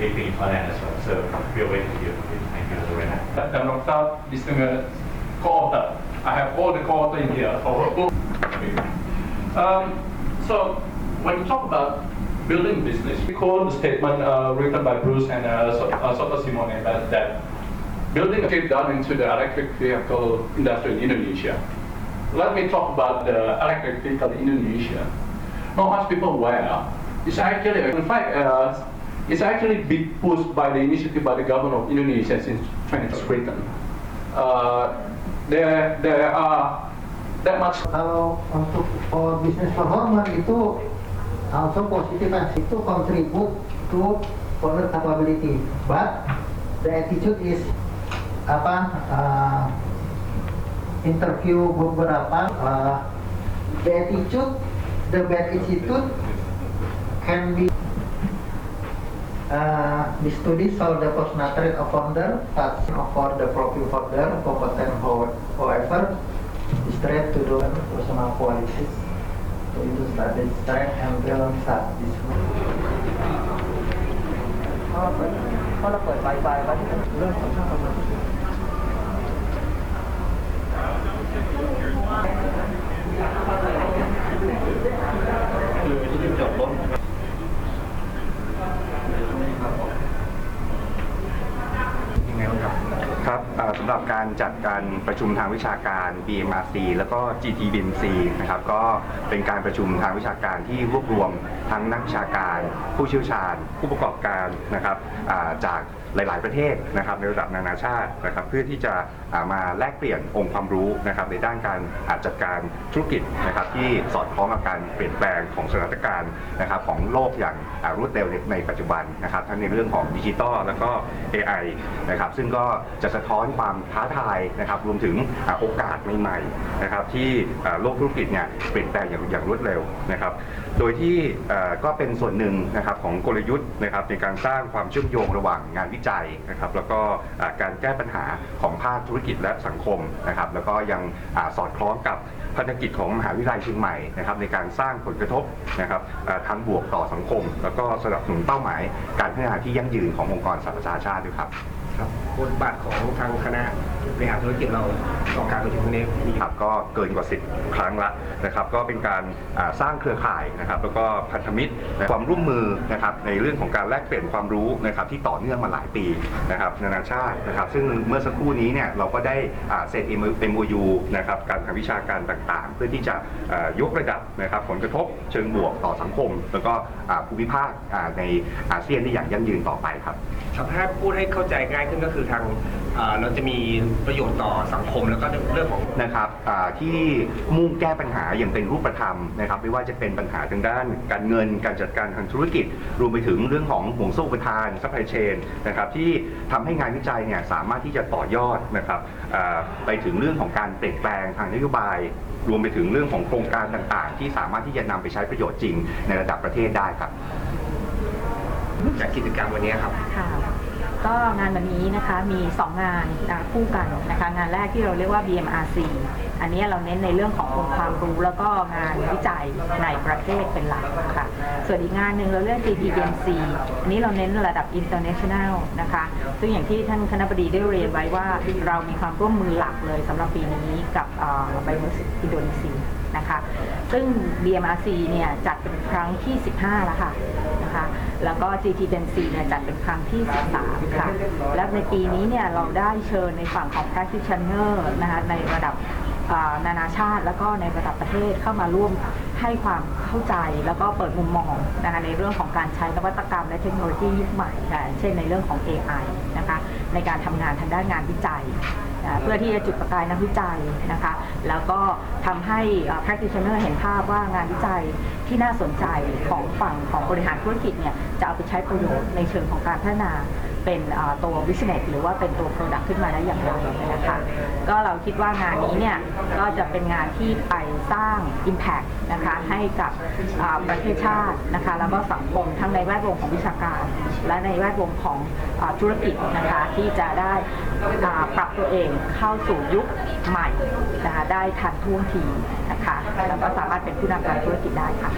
anything in Thailand as well. So we're waiting for you. Thank you, Lorena. I'm Dr. Distinguished co-author. I have all the co-author in here. Um, so when you talk about building business, we call the statement uh, written by Bruce and uh, uh, Soto Simone that, that building a down into the electric vehicle industry in Indonesia. Let me talk about the electric vehicle in Indonesia. Not much people aware. It's actually, in fact, uh, it's actually been pushed by the initiative by the government of Indonesia since 2013. Uh, there, there are that much Kalau untuk for business performance itu also positive itu contribute to owner capability. But the attitude is apa uh, interview beberapa uh, the attitude the bad attitude can be uh, the study show the personality of founder, touch for the profit holder, competent how- however, straight to the personal qualities. So itu study strength and balance start this one. เพราะเราเปิดเพราะเราเปิดไฟไฟไว้ที่เรื่องของช่างประเมิน up. การจัดการประชุมทางวิชาการ BMRC แล้วก็ GTBMC นะครับก็เป็นการประชุมทางวิชาการที่รวบรวมทั้งนักวิชาการ ผู้เชี่ยวชาญ ผู้ประกอบการนะครับาจากหลาย ๆ ประเทศนะครับในระดับนานาชาตินะครับเพื่อที่จะามาแลกเปลี่ยนองค์ความรู้นะครับในด้านการอาจัดการธุรกิจนะครับที่สอดคล้องกับการเปลี่ยนแปลงของสถานการณ์นะครับของโลกอย่างารวดเร็วในในปัจจุบันนะครับทั้งในเรื่องของดิจิตอลแล้วก็ AI นะครับซึ่งก็จะสะท้อนความท้าท้าทายนะครับรวมถึงโอกาสใหม่ๆนะครับที่โลกธุรกิจเนี่ยเปลี่ยนแปลงอย่างอย่างรวดเร็วนะครับโดยที่ก็เป็นส่วนหนึ่งนะครับของกลยุทธ์นะครับในการสร้างความเชื่อมโยงระหว่างงานวิจัยนะครับแล้วก็การแก้ปัญหาของภาคธุรกิจและสังคมนะครับแล้วก็ยังอสอดคล้องกับพันธกิจของมหาวิทยาลัยเชียงใหม่นะครับในการสร้างผลกระทบนะครับทางบวกต่อสังคม แล้วก็สนับสนุนเป้าหมาย การพัฒนาที่ยั่งยืนขององค์กรสหประชาชาติด้วยครับ ครับบทบาทของทางคณะบริหารธุรกิจเราต่อการประชุมครั้งนี้มีครับก็เกินกว่า 10 ครั้งละนะครับ ก็เป็นการอ่าสร้างเครือข่ายนะครับ แล้วก็พันธมิตรและความร่วมมือนะครับในเรื่องของการแลกเปลี่ยนความรู้นะครับที่ต่อเนื่องมาหลายปีนะครับนานาชาตินะครับ ซึ่งเมื่อสักครู่นี้เนี่ยเราก็ได้อ่าเซ็น MOU นะครับการทางวิชาการต่างๆ เพื่อที่จะอ่ายกระดับนะครับผลกระทบเชิงบวกต่อสังคม แล้วก็อ่าภูมิภาคอ่าในอาเซียนได้อย่างยั่งยืนต่อไปครับครับถ้าพูดให้เข้าใจง่ายขึ้นก็คือทางเราจะมีประโยชน์ต่อสังคมแล้วก็เรื่องของนะครับที่มุ่งแก้ปัญหาอย่างเป็นรูปธรรมนะครับ ไม่ว่าจะเป็นปัญหาทางด้านการเงิน การจัดการทางธุรกิจ รวมไปถึงเรื่องของห่วงโซ่อุปทานซัพพลายเชนนะครับที่ทำให้งานวิจัยเนี่ยสามารถที่จะต่อยอดนะครับไปถึงเรื่องของการเปลี่ยนแปลงทางนโยบาย รวมไปถึงเรื่องของโครงการต่างๆ ที่สามารถที่จะนำไปใช้ประโยชน์จริงในระดับประเทศได้ครับจากกิจกรรมวันนี้ครับ ก็งานวันนี้นะคะมี 2 งานนะคู่กันนะคะงานแรกที่เราเรียกว่า BMRC อันนี้เราเน้นในเรื่องขององค์ความรู้แล้วก็งานวิจัยในประเทศเป็นหลักค่ะส่วนอีกงานหนึ่งเราเรียก GTBMC อันนี้เราเน้นระดับ international นะคะซึ่งอย่างที่ท่านคณะบดีได้เรียนไว้ว่าเรามีความร่วมมือหลักเลยสำหรับปีนี้กับไบโออินโดนีเซีย นะคะ ซึ่ง BMRC เนี่ยจัดเป็นครั้งที่ 15 แล้วค่ะนะคะ แล้วก็ GTBC เนี่ยจัดเป็นครั้งที่ 13 ค่ะ และในปีนี้เนี่ยเราได้เชิญในฝั่งของ practitioner นะคะในระดับนานาชาติแล้วก็ในระดับประเทศเข้ามาร่วมให้ความเข้าใจแล้วก็เปิดมุมมองนะคะในเรื่องของการใช้นวัตกรรมและเทคโนโลยียุคใหม่ค่ะเช่นในเรื่องของ AI นะคะในการทำงานทางด้านงานวิจัย เพื่อที่จะจุดประกายนักวิจัยนะคะ แล้วก็ทำให้ practitioner เห็นภาพว่างานวิจัยที่น่าสนใจของฝั่งของบริหารธุรกิจเนี่ยจะเอาไปใช้ประโยชน์ในเชิงของการพัฒนาเป็นตัว business หรือว่าเป็นตัว product ขึ้นมาได้อย่างไรนะคะ ก็เราคิดว่างานนี้เนี่ยก็จะเป็นงานที่ไปสร้าง impact นะคะให้กับประเทศชาตินะคะแล้วก็สังคมทั้งในแวดวงของวิชาการ และในแวดวงของอธุรกิจนะคะที่จะได้ปรับตัวเองเข้าสู่ยุคใหม่นะคะได้ทันท่วงทีนะคะแล้วก็สามารถเป็นผู้นำการธุรกิจได้ค่ะ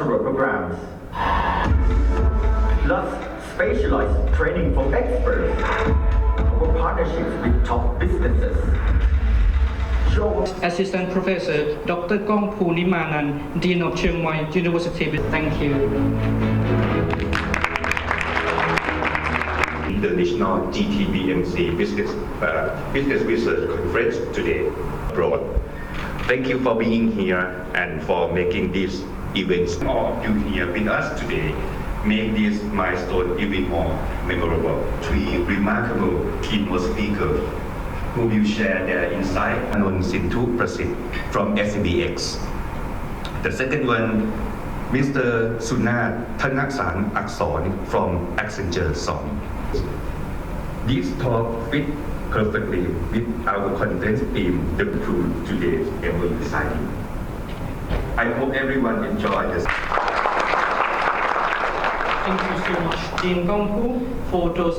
and doctoral programs, plus specialized training for experts, our partnerships with top businesses. Show Assistant Professor Dr. Kong Punimanan, Dean of Chiang Mai University. Thank you. International GTBMC Business uh, Business Research Conference today abroad. Thank you for being here and for making these events. All you here with us today make this milestone even more memorable. Three remarkable keynote speakers who will share their insight. Anon Sintu Prasit from SBX. The second one, Mr. Sunat Thanaksang Akson from Accenture Song. This talk fit perfectly with our content theme, The Crew Today's Ever Exciting. I hope everyone enjoyed this. Thank you so much, Dean Kong Pu, for those.